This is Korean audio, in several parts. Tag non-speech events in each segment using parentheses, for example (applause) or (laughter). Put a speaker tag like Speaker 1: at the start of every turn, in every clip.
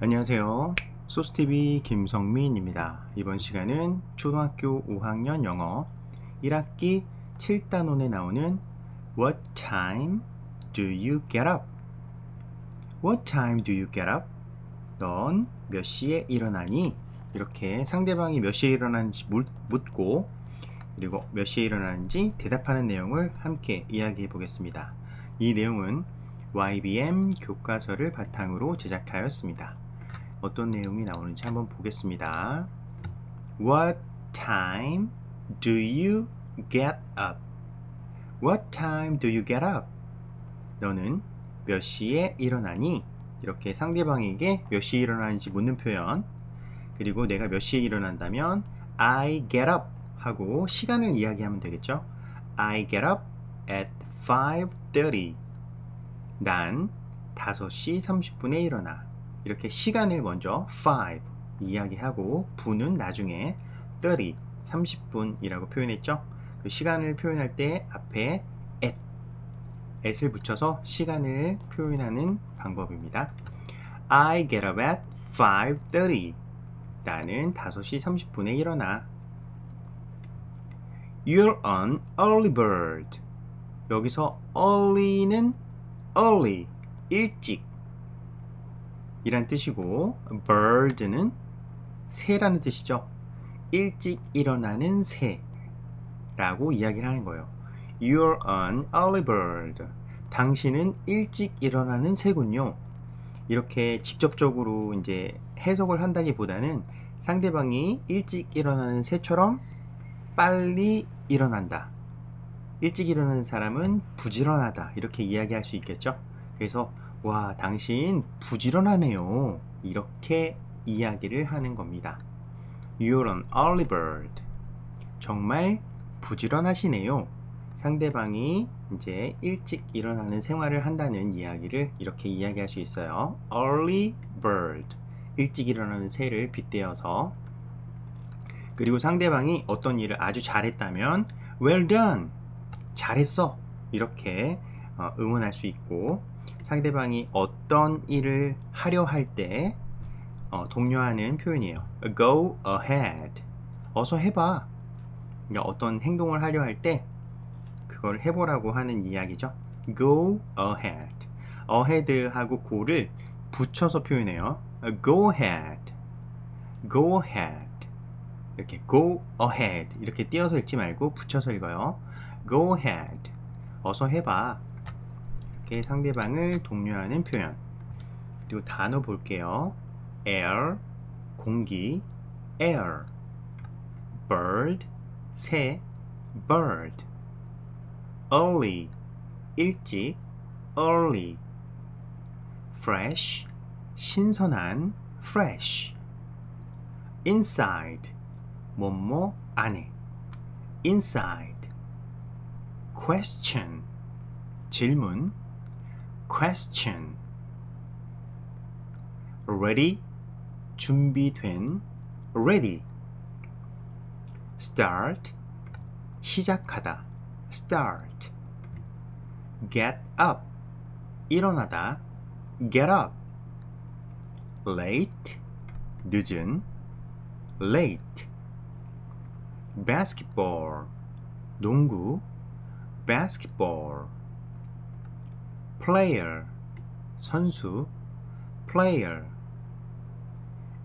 Speaker 1: 안녕하세요. 소스TV 김성민입니다. 이번 시간은 초등학교 5학년 영어 1학기 7단원에 나오는 What time do you get up? What time do you get up? 넌 몇 시에 일어나니? 이렇게 상대방이 몇 시에 일어나는지 물- 묻고 그리고 몇 시에 일어나는지 대답하는 내용을 함께 이야기해 보겠습니다. 이 내용은 YBM 교과서를 바탕으로 제작하였습니다. 어떤 내용이 나오는지 한번 보겠습니다. What time do you get up? What time do you get up? 너는 몇 시에 일어나니? 이렇게 상대방에게 몇 시에 일어나는지 묻는 표현. 그리고 내가 몇 시에 일어난다면 I get up 하고 시간을 이야기하면 되겠죠. I get up at 5:30. 난 5시 30분에 일어나. 이렇게 시간을 먼저 5 이야기하고 분은 나중에 30, 30분이라고 표현했죠. 그 시간을 표현할 때 앞에 at, at을 붙여서 시간을 표현하는 방법입니다. I get up at 5.30. 나는 5시 30분에 일어나. You're an early bird. 여기서 early는 early, 일찍 이란 뜻이고 bird는 새라는 뜻이죠. 일찍 일어나는 새라고 이야기를 하는 거예요. You're an early bird. 당신은 일찍 일어나는 새군요. 이렇게 직접적으로 이제 해석을 한다기보다는 상대방이 일찍 일어나는 새처럼 빨리 일어난다. 일찍 일어나는 사람은 부지런하다. 이렇게 이야기할 수 있겠죠. 그래서 와, 당신 부지런하네요. 이렇게 이야기를 하는 겁니다. You're an early bird. 정말 부지런하시네요. 상대방이 이제 일찍 일어나는 생활을 한다는 이야기를 이렇게 이야기할 수 있어요. Early bird. 일찍 일어나는 새를 빗대어서 그리고 상대방이 어떤 일을 아주 잘했다면 well done. 잘했어. 이렇게 어, 응원할 수 있고 상대방이 어떤 일을 하려 할때 어, 독려하는 표현이에요. Go ahead. 어서 해봐. 그러니까 어떤 행동을 하려 할 때 그걸 해보라고 하는 이야기죠. Go ahead. ahead하고 go를 붙여서 표현해요. Go ahead. Go ahead. 이렇게 go ahead 이렇게 띄어서 읽지 말고 붙여서 읽어요. Go ahead. 어서 해봐. 이렇게 상대방을 독려하는 표현. 그리고 단어 볼게요. air, 공기, air. bird, 새, bird. early, 일찍, early. fresh, 신선한, fresh. inside, 뭐뭐 안에. inside. question, 질문. question. ready, 준비된. ready. start, 시작하다. start. get up, 일어나다. get up. late, 늦은. late. basketball, 농구. basketball. Player, 선수. player.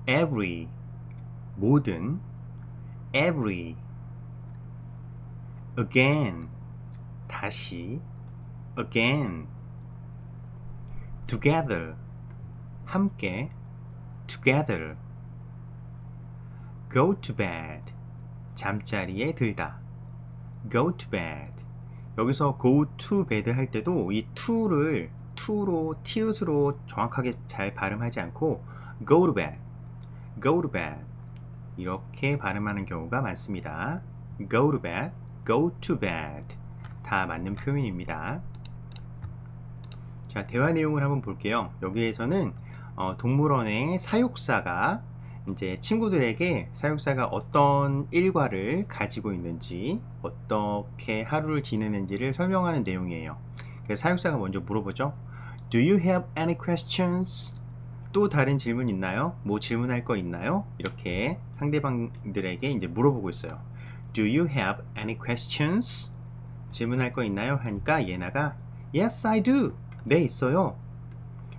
Speaker 1: every, 모든. every. again, 다시. again. together, 함께. together. go to bed, 잠자리에 들다. go to bed. 여기서 go to bed 할 때도 이 to를 to로 티읕으로 정확하게 잘 발음하지 않고 go to bed, go to bed 이렇게 발음하는 경우가 많습니다. go to bed, go to bed 다 맞는 표현입니다. 자, 대화 내용을 한번 볼게요. 여기에서는 어, 동물원의 사육사가 이제 친구들에게 사육사가 어떤 일과를 가지고 있는지 어떻게 하루를 지내는지를 설명하는 내용이에요. 그래서 사육사가 먼저 물어보죠. Do you have any questions? 또 다른 질문 있나요? 뭐 질문할 거 있나요? 이렇게 상대방들에게 이제 물어보고 있어요. Do you have any questions? 질문할 거 있나요? 하니까 예나가 Yes, I do. 네, 있어요.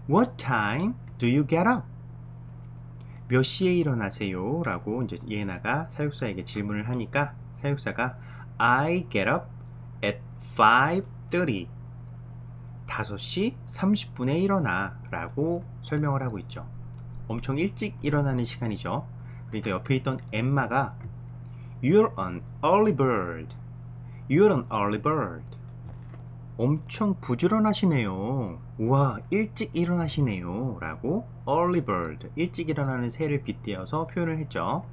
Speaker 1: What time do you get up? 몇 시에 일어나세요? 라고 이제 예나가 사육사에게 질문을 하니까 사육사가 I get up at 5:30. 5시 30분에 일어나 라고 설명을 하고 있죠. 엄청 일찍 일어나는 시간이죠. 그러니까 옆에 있던 엠마가 You're an early bird. You're an early bird. 엄청 부지런하시네요. 우와, 일찍 일어나시네요. 라고 early bird, 일찍 일어나는 새를 빗대어서 표현을 했죠.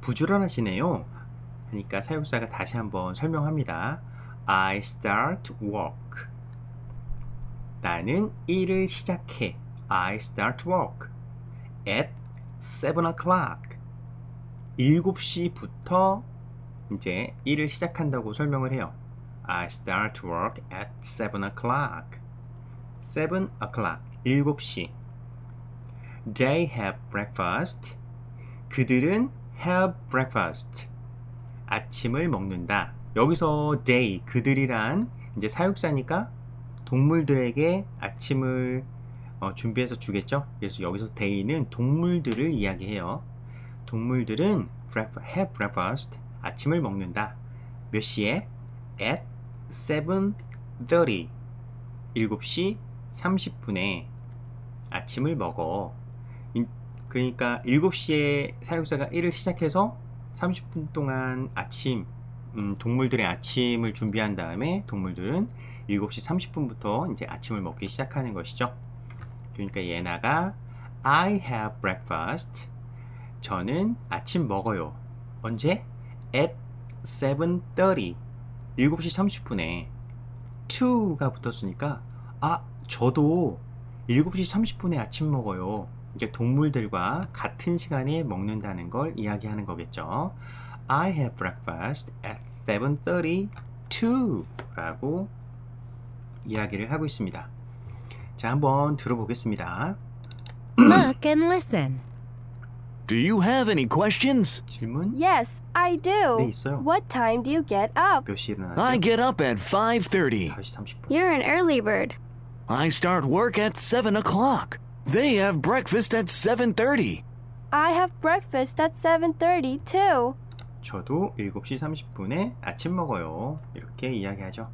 Speaker 1: 부지런하시네요. 하니까 사육사가 다시 한번 설명합니다. I start work. 나는 일을 시작해. I start work at 7 o'clock. 7시부터 이제 일을 시작한다고 설명을 해요. I start work at 7 o'clock. 7 o'clock. 7시. They have breakfast. 그들은 have breakfast. 아침을 먹는다. 여기서 they, 그들이란 이제 사육사니까 동물들에게 아침을 어, 준비해서 주겠죠. 그래서 여기서 they는 동물들을 이야기해요. 동물들은 have breakfast, 아침을 먹는다. 몇 시에? at 7.30 7시 30분에 아침을 먹어. 인- 그러니까 7시에 사육사가 일을 시작해서 30분 동안 아침, 음, 동물들의 아침을 준비한 다음에 동물들은 7시 30분부터 이제 아침을 먹기 시작하는 것이죠. 그러니까 예나가 I have breakfast. 저는 아침 먹어요. 언제? at 7.30 7시 30분에 to가 붙었으니까 아 저도 7시 30분에 아침 먹어요. 이게 동물들과 같은 시간에 먹는다는 걸 이야기하는 거겠죠. I have breakfast at 7.30 too 라고 이야기를 하고 있습니다. 자, 한번 들어보겠습니다.
Speaker 2: Look and listen.
Speaker 3: Do you have any questions?
Speaker 1: 질문
Speaker 4: Yes, I do.
Speaker 1: 네, 있어요.
Speaker 4: What time do you get up?
Speaker 1: 몇 시에 일어나세요?
Speaker 3: I get up at 5:30.
Speaker 1: 5시 30분.
Speaker 4: You're an early bird.
Speaker 3: I start work at 7 o'clock. They have breakfast at 7:30.
Speaker 4: I have breakfast at 7:30 too.
Speaker 1: 저도 7시 30분에 아침 먹어요. 이렇게 이야기하죠.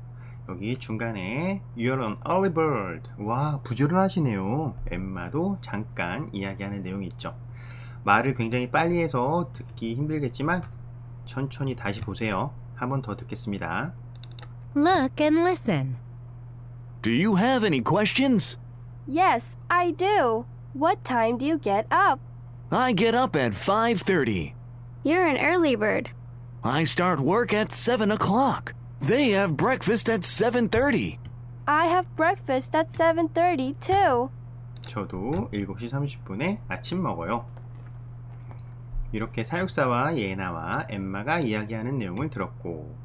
Speaker 1: 여기 중간에 You're an early bird. 와, 부지런하시네요. 엠마도 잠깐 이야기하는 내용이 있죠. 말을 굉장히 빨리 해서 듣기 힘들겠지만 천천히 다시 보세요. 한 번 더 듣겠습니다.
Speaker 2: Look and listen.
Speaker 3: Do you have any questions?
Speaker 4: Yes, I do. What time do you get up?
Speaker 3: I get up at 5:30.
Speaker 4: You're an early bird.
Speaker 3: I start work at 7 o'clock. They have breakfast at 7:30.
Speaker 4: I have breakfast at 7:30 too.
Speaker 1: 저도 7시 30분에 아침 먹어요. 이렇게 사육사와 예나와 엠마가 이야기하는 내용을 들었고,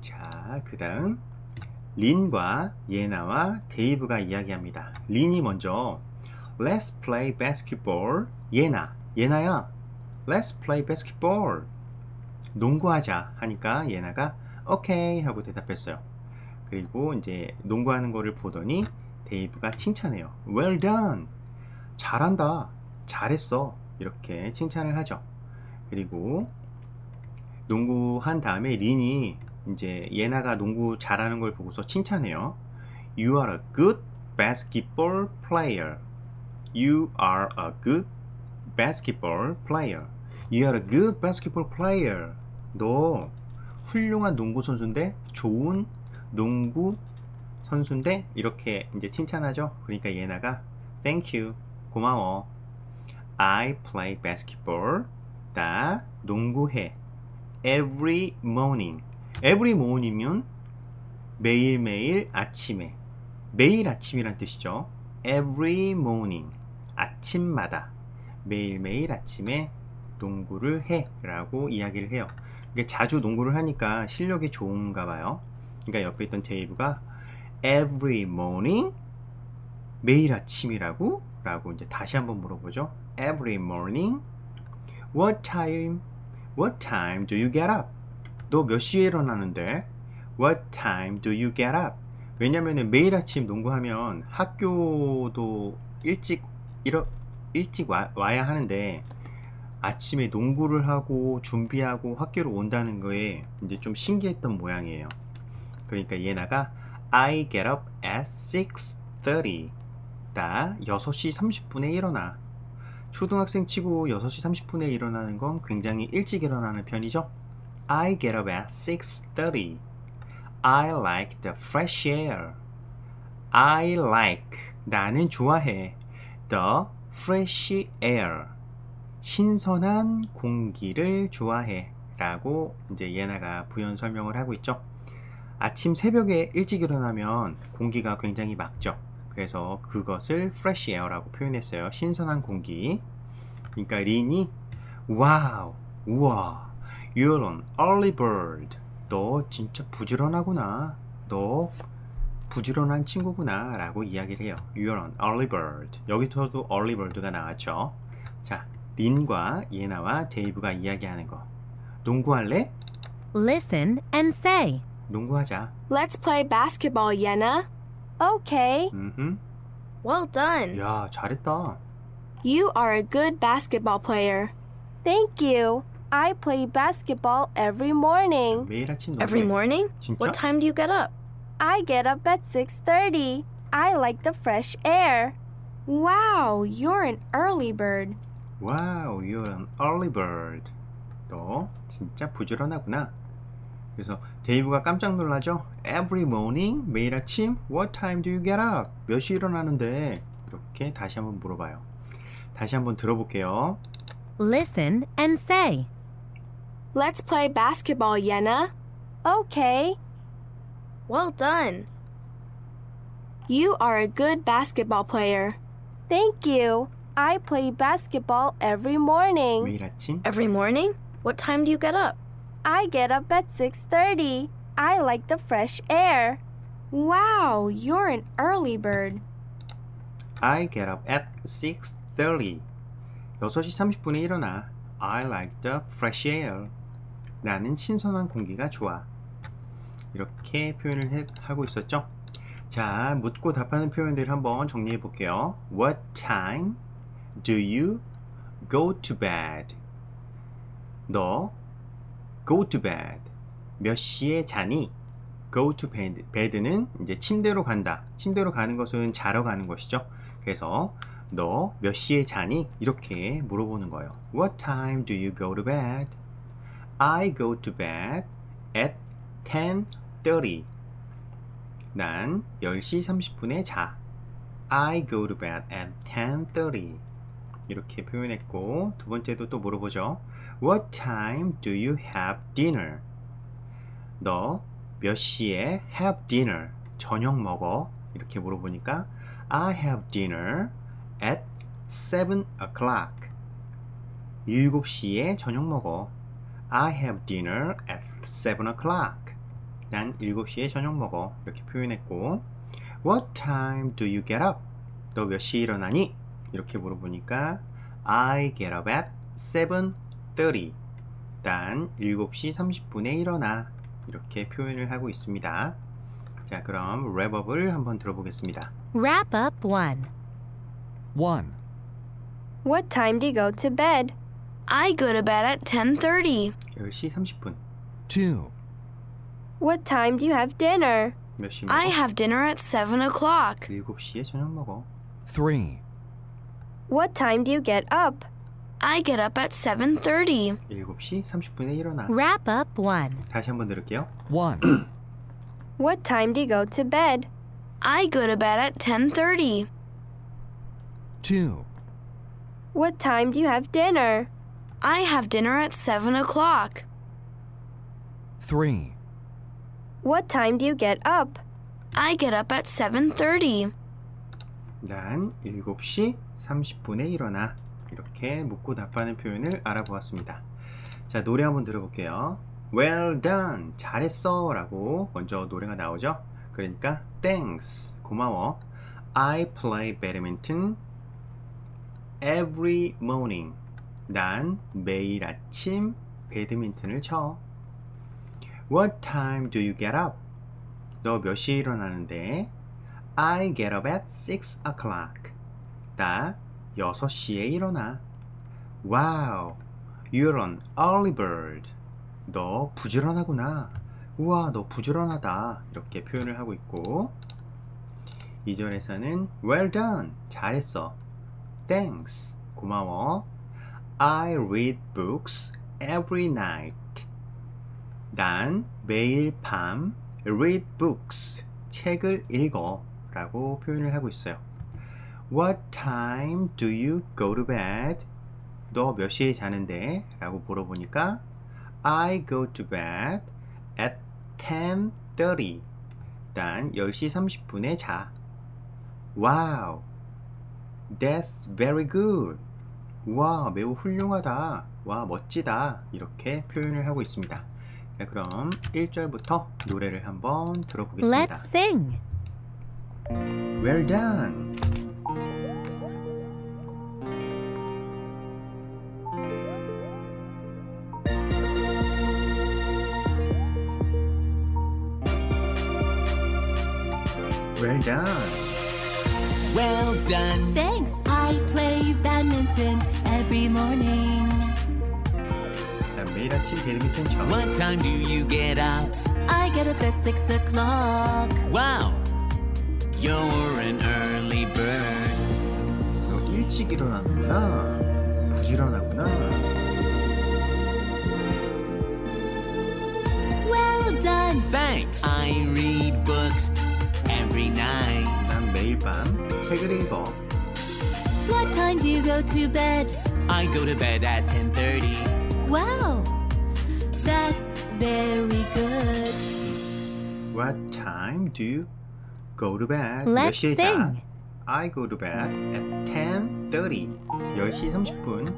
Speaker 1: 자, 그 다음, 린과 예나와 데이브가 이야기합니다. 린이 먼저, Let's play basketball. 예나, 예나야, Let's play basketball. 농구하자 하니까 예나가 오케이 하고 대답했어요. 그리고 이제 농구하는 거를 보더니 데이브가 칭찬해요. Well done. 잘한다. 잘했어. 이렇게 칭찬을 하죠. 그리고 농구한 다음에 린이 이제 예나가 농구 잘하는 걸 보고서 칭찬해요. You are a good basketball player. You are a good basketball player. You are a good basketball player. 너 훌륭한 농구 선수인데 좋은 농구 선수인데 이렇게 이제 칭찬하죠. 그러니까 예나가 Thank you. 고마워. I play basketball. 나 농구해. Every morning. Every morning이면 매일매일 아침에. 매일 아침이란 뜻이죠. Every morning. 아침마다. 매일매일 아침에 농구를 해. 라고 이야기를 해요. 이게 자주 농구를 하니까 실력이 좋은가 봐요. 그러니까 옆에 있던 데이브가 every morning 매일 아침이라고? 라고 이제 다시 한번 물어보죠. Every morning. What time? What time do you get up? 너 몇 시에 일어나는데? What time do you get up? 왜냐면은 매일 아침 농구하면 학교도 일찍 일어, 일찍 와, 와야 하는데 아침에 농구를 하고 준비하고 학교로 온다는 거에 이제 좀 신기했던 모양이에요. 그러니까 예나가 I get up at 6:30. 나 6시 30분에 일어나. 초등학생 치고 6시 30분에 일어나는 건 굉장히 일찍 일어나는 편이죠. I get up at 6:30. I like the fresh air. I like 나는 좋아해. The fresh air. 신선한 공기를 좋아해. 라고 이제 예나가 부연 설명을 하고 있죠. 아침 새벽에 일찍 일어나면 공기가 굉장히 맑죠. 그래서 그것을 fresh air라고 표현했어요. 신선한 공기. 그러니까 린이 와우, 우와, you're an early bird. 너 진짜 부지런하구나. 너 부지런한 친구구나. 라고 이야기를 해요. You're an early bird. 여기서도 early bird가 나왔죠. 자, 린과 예나와 데이브가 이야기하는 거. 농구할래?
Speaker 2: Listen and say.
Speaker 1: 농구하자.
Speaker 4: Let's play basketball, Yenna. Okay.
Speaker 1: 음,
Speaker 4: Well done.
Speaker 1: 야, 잘했다.
Speaker 4: You are a good basketball player. Thank you. I play basketball every morning.
Speaker 1: 매일 아침 농구.
Speaker 5: Every morning?
Speaker 1: 진짜?
Speaker 5: What time do you get up?
Speaker 4: I get up at 6:30. I like the fresh air. Wow, you're an early bird.
Speaker 1: 와우, you're an early bird. 너 진짜 부지런하구나. 그래서 데이브가 깜짝 놀라죠. Every morning, 매일 아침, What time do you get up? 몇 시 일어나는데? 이렇게 다시 한번 물어봐요. 다시 한번 들어볼게요.
Speaker 2: Listen and say.
Speaker 4: Let's play basketball, Yenna. Okay.
Speaker 5: Well done.
Speaker 4: You are a good basketball player. Thank you. I play basketball every morning.
Speaker 1: 매일 아침,
Speaker 5: Every morning? What time do you get up?
Speaker 4: I get up at 6:30. I like the fresh air. Wow, you're an early bird.
Speaker 1: I get up at 6:30. 6시 30분에 일어나. I like the fresh air. 나는 신선한 공기가 좋아. 이렇게 표현을 해- 하고 있었죠. 자, 묻고 답하는 표현들 한번 정리해 볼게요. What time do you go to bed? 너 go to bed. 몇 시에 자니? go to bed. bed는 이제 침대로 간다. 침대로 가는 것은 자러 가는 것이죠. 그래서 너 몇 시에 자니? 이렇게 물어보는 거예요. What time do you go to bed? I go to bed at 10:30. 난 10시 30분에 자. I go to bed at 10:30. 이렇게 표현했고 두 번째도 또 물어보죠. What time do you have dinner? 너 몇 시에 have dinner? 저녁 먹어? 이렇게 물어보니까 I have dinner at 7 o'clock. 7시에 저녁 먹어. I have dinner at 7 o'clock. 난 7시에 저녁 먹어. 이렇게 표현했고 What time do you get up? 너 몇 시에 일어나니? 이렇게 물어보니까 I get up at 7.30. 난 7시 30분에 일어나. 이렇게 표현을 하고 있습니다. 자, 그럼 랩업을 한번 들어보겠습니다.
Speaker 2: Wrap up 1.
Speaker 3: 1.
Speaker 4: What time do you go to bed?
Speaker 5: I go to bed at 10:30.
Speaker 1: 10시 30분.
Speaker 3: 2.
Speaker 4: What time do you have dinner?
Speaker 1: 몇시 먹어?
Speaker 5: I have dinner at 7 o'clock.
Speaker 1: 7시에 저녁 먹어.
Speaker 3: 3.
Speaker 4: What time do you get up?
Speaker 5: I get up at 7:30.
Speaker 1: 7시 30분에 일어나.
Speaker 2: Wrap up 1.
Speaker 1: 다시 한번 들을게요.
Speaker 3: 1. (clears throat)
Speaker 4: What time do you go to bed?
Speaker 5: I go to bed at 10:30.
Speaker 3: 2.
Speaker 4: What time do you have dinner?
Speaker 5: I have dinner at 7 o'clock.
Speaker 3: 3.
Speaker 4: What time do you get up?
Speaker 5: I get up at 7:30.
Speaker 1: 난 7시 30분에 일어나. 이렇게 묻고 답하는 표현을 알아보았습니다. 자, 노래 한번 들어볼게요. Well done. 잘했어. 라고 먼저 노래가 나오죠. 그러니까 thanks. 고마워. I play badminton every morning. 난 매일 아침 배드민턴을 쳐. What time do you get up? 너 몇 시에 일어나는데? I get up at 6 o'clock. 나 6시에 일어나. Wow, you're an early bird. 너 부지런하구나. 우와, 너 부지런하다. 이렇게 표현을 하고 있고, 2절에서는 well done. 잘했어. Thanks. 고마워. I read books every night. 난 매일 밤 read books. 책을 읽어. 라고 표현을 하고 있어요. What time do you go to bed? 너 몇 시에 자는데? 라고 물어보니까 I go to bed at 10:30. 난 10시 30분에 자. Wow. That's very good. 와, 매우 훌륭하다. 와, 멋지다. 이렇게 표현을 하고 있습니다. 자, 그럼 1절부터 노래를 한번 들어보겠습니다.
Speaker 2: Let's sing.
Speaker 1: Well done. Well done.
Speaker 3: Well done.
Speaker 2: Thanks. I play badminton every morning.
Speaker 1: 자, 매일 아침 배드민턴 쳐.
Speaker 3: What time do you get up?
Speaker 2: I get up at 6 o'clock.
Speaker 3: Wow. You're an early bird.
Speaker 1: 너 일찍 일어나는구나. 부지런하구나.
Speaker 2: Well done.
Speaker 3: Thanks. I read books every night.
Speaker 1: 난 매일 밤 책을 읽어.
Speaker 2: What time do you go to bed?
Speaker 3: I go to bed at 10:30.
Speaker 2: Wow. That's very good.
Speaker 1: What time do you go to bed? 몇
Speaker 2: Let's
Speaker 1: 시에 자?
Speaker 2: sing.
Speaker 1: I go to bed at 10:30. 10시 30분.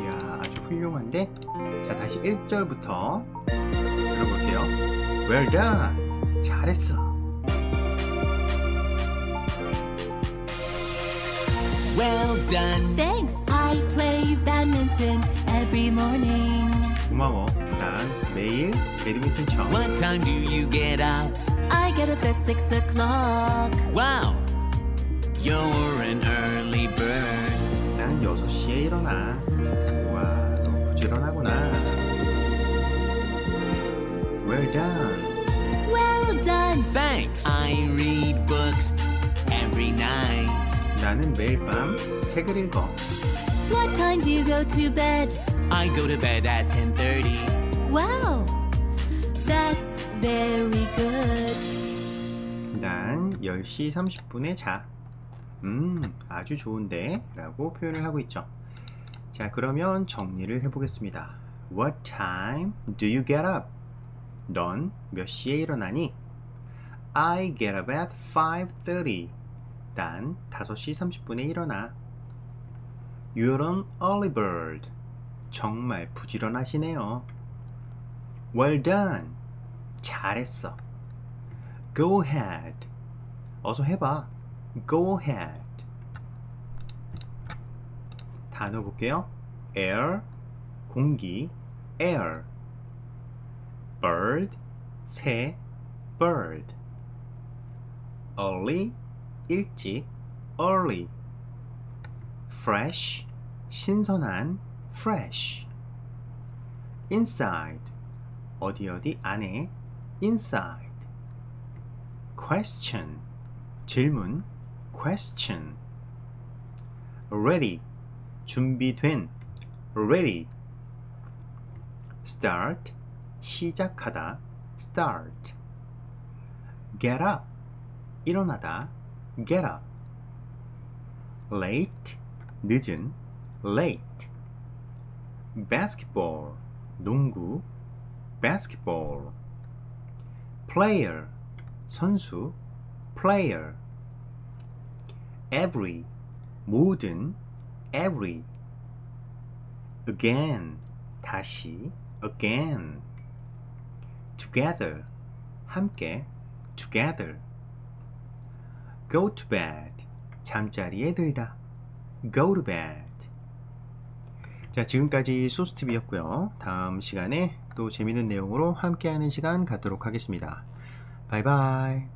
Speaker 1: 이야, 아주 훌륭한데? 자, 다시 1절부터 들어볼게요. Well done. 잘했어.
Speaker 3: Well done.
Speaker 2: Thanks. I play badminton every morning.
Speaker 1: 고마워. 난 매일 배드민턴 쳐.
Speaker 3: What time do you get up?
Speaker 2: I get up at 6 o'clock.
Speaker 3: Wow. You're an early bird.
Speaker 1: 난 6시에 일어나. 와, 너 부지런하구나. Well done.
Speaker 2: Well done.
Speaker 3: Thanks.
Speaker 1: 나는 매일 밤 책을 읽어.
Speaker 2: What time do you go to bed?
Speaker 3: I go to bed at 10:30.
Speaker 2: Wow. That's very good.
Speaker 1: 난 10시 30분에 자. 음, 아주 좋은데? 라고 표현을 하고 있죠. 자, 그러면 정리를 해보겠습니다. What time do you get up? 넌 몇 시에 일어나니? I get up at 5.30. 난 5시 30분에 일어나. You're an early bird. 정말 부지런하시네요. Well done. 잘했어. Go ahead. 어서 해봐. Go ahead. 단어 볼게요. air, 공기, air. bird, 새, bird. early, 일찍, early. fresh, 신선한, fresh. inside, 어디 어디 안에, inside. question, 질문, question. ready, 준비된, ready. start, 시작하다, start. get up, 일어나다, get up. late, 늦은, late. basketball, 농구, basketball. player, 선수, player. every, 모든, every. again, 다시, again. together, 함께, together. Go to bed. 잠자리에 들다. go to bed. 자, 지금까지 소스티비였고요. 다음 시간에 또 재밌는 내용으로 함께하는 시간 갖도록 하겠습니다. 바이바이.